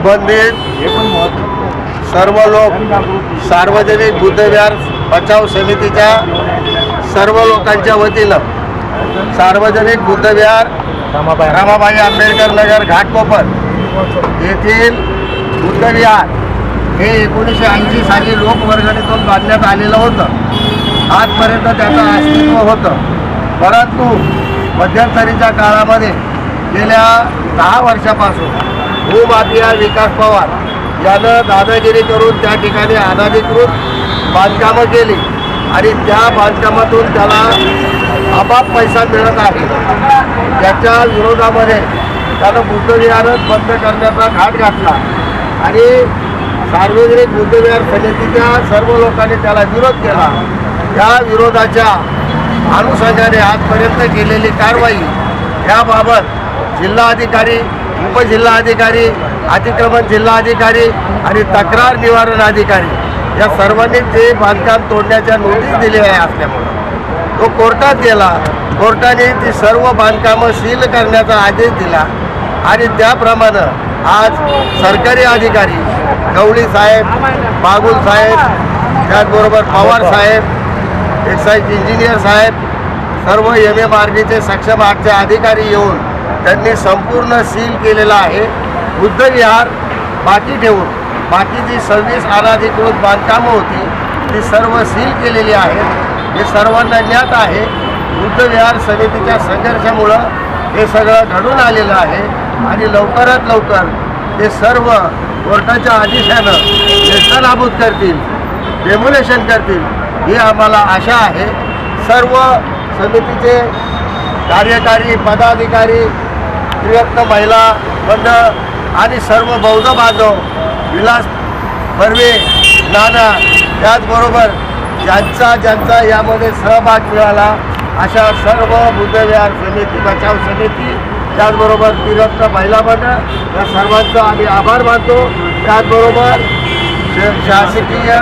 संबंधित सर्व लोक सार्वजनिक बुद्धविहार बचाव समितीच्या सर्व लोकांच्या वतीनं सार्वजनिक बुद्धविहार रमाबाई आंबेडकर नगर घाटकोपर येथील बुद्धविहार हे एकोणीसशे ऐंशी साली लोकवर्गणीतून बांधण्यात आलेलं होतं. आजपर्यंत त्याचं अस्तित्व होतं. परंतु मध्यंतरीच्या काळामध्ये गेल्या दहा वर्षापासून भूमाफिया विकास पवार यानं दादागिरी करून त्या ठिकाणी अनधिकृत बांधकामं केली आणि त्या बांधकामातून त्याला आपाप पैसा मिळत आहे. त्याच्या विरोधामध्ये त्यानं बुद्धविहारच बंद करण्याचा घाट घातला आणि सार्वजनिक बुद्धविहार समितीच्या सर्व लोकांनी त्याला विरोध केला. त्या विरोधाच्या अनुषंगाने आजपर्यंत केलेली कारवाई याबाबत जिल्हाधिकारी उपजिल्हाधिकारी अतिक्रमण जिल्हाधिकारी आणि तक्रार निवारण अधिकारी या सर्वांनी ते बांधकाम तोडण्याच्या नोटीस दिलेल्या आहे असल्यामुळं तो कोर्टात गेला. कोर्टाने ती सर्व बांधकामं सील करण्याचा आदेश दिला आणि त्याप्रमाणे आज सरकारी अधिकारी गवळी साहेब बागुल साहेब त्याचबरोबर पवार साहेब एक्साईज इंजिनियर साहेब सर्व एम एम आर डीचे सक्षम आठचे अधिकारी येऊन त्यांनी संपूर्ण सील केलेला आहे. बुद्धविहार बाकी ठेवून बाकी जी सव्वीस अनाधिकृत बांधकामं होती ती सर्व सील केलेली आहेत. हे सर्वांना ज्ञात आहे बुद्धविहार समितीच्या संघर्षामुळं हे सगळं घडून आलेलं आहे आणि लवकरात लवकर ते सर्व कोर्टाच्या आदेशानं नेस्तनाबूत करतील डेमोलेशन करतील ही आम्हाला आशा आहे. सर्व समितीचे कार्यकारी पदाधिकारी त्रिरत्न महिला मंडळ आणि सर्व बौद्ध बांधव विलास बर्वे नाना त्याचबरोबर ज्यांचा ज्यांचा यामध्ये सहभाग मिळाला अशा सर्व बुद्धविहार समिती बचाव समिती त्याचबरोबर त्रिरत्न महिला मंडळ या सर्वांचा आम्ही आभार मानतो. त्याचबरोबर श- शासकीय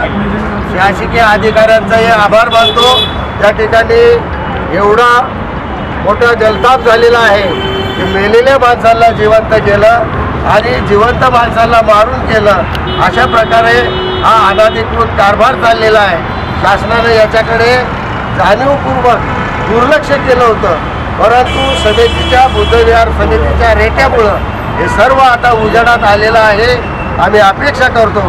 शासकीय अधिकाऱ्यांचाही आभार मानतो. त्या ठिकाणी एवढा मोठा जलताप झालेला आहे. मेलेल्या माणसाला जिवंत केलं आणि जिवंत माणसाला मारून केलं अशा प्रकारे हा अनाधिकृत कारभार चाललेला आहे. शासनाने याच्याकडे जाणीवपूर्वक दुर्लक्ष केलं होतं. परंतु समितीच्या बुद्धविहार समितीच्या रेट्यामुळं हे सर्व आता उजेडात आलेलं आहे. आम्ही अपेक्षा करतो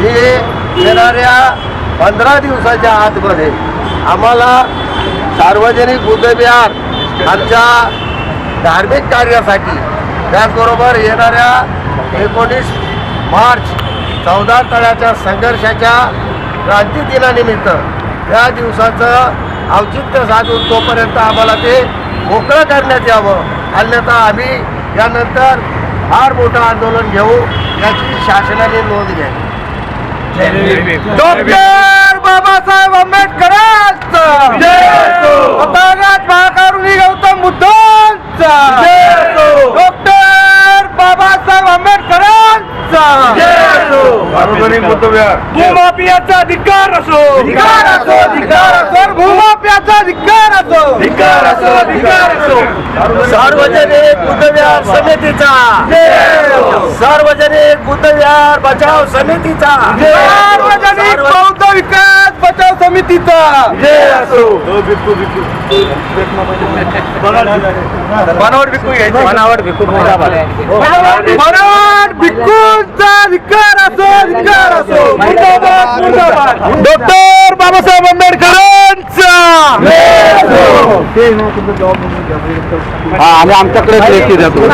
की येणाऱ्या पंधरा दिवसाच्या आतमध्ये आम्हाला सार्वजनिक बुद्धविहार आमच्या धार्मिक कार्यासाठी. त्याचबरोबर येणाऱ्या एकोणीस मार्च चौदा तळ्याच्या संघर्षाच्या क्रांती दिनानिमित्त त्या दिवसाचं औचित्य साधून तोपर्यंत आम्हाला ते मोकळं करण्यात यावं. अन्यथा आम्ही यानंतर फार मोठं आंदोलन घेऊ याची शासनाने नोंद घ्यावी. डॉक्टर बाबासाहेब आंबेडकरांचा तथागत महाकरुणी गौतम बुद्धांचा डॉक्टर बाबासाहेब आंबेडकरांचा सार्वजनिक भूमाफियाचा असो. अधिकार असो अधिकार असो. भूमाफियाचा अधिकार असो. अधिकार असो अधिकार असो. सार्वजनिक बुद्धविहार समितीचा. सार्वजनिक बुद्धविहार बचाव समितीचा. सार्वजनिक बौद्ध विकास बचाव समितीचा मनावर विकू घ्यायचे मनावर विकू मराठ भिक्खूंचा अधिकार असो अधिकार असो मुर्दाबाद मुर्दाबाद डॉक्टर बाबासाहेब आंबेडकरांचा हा आम्ही आमच्याकडे लेखी देतो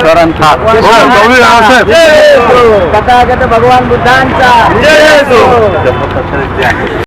सरांचा भगवान बुद्धांचा ಜಮ್ಮು ಕಾಶ್ಮೀರ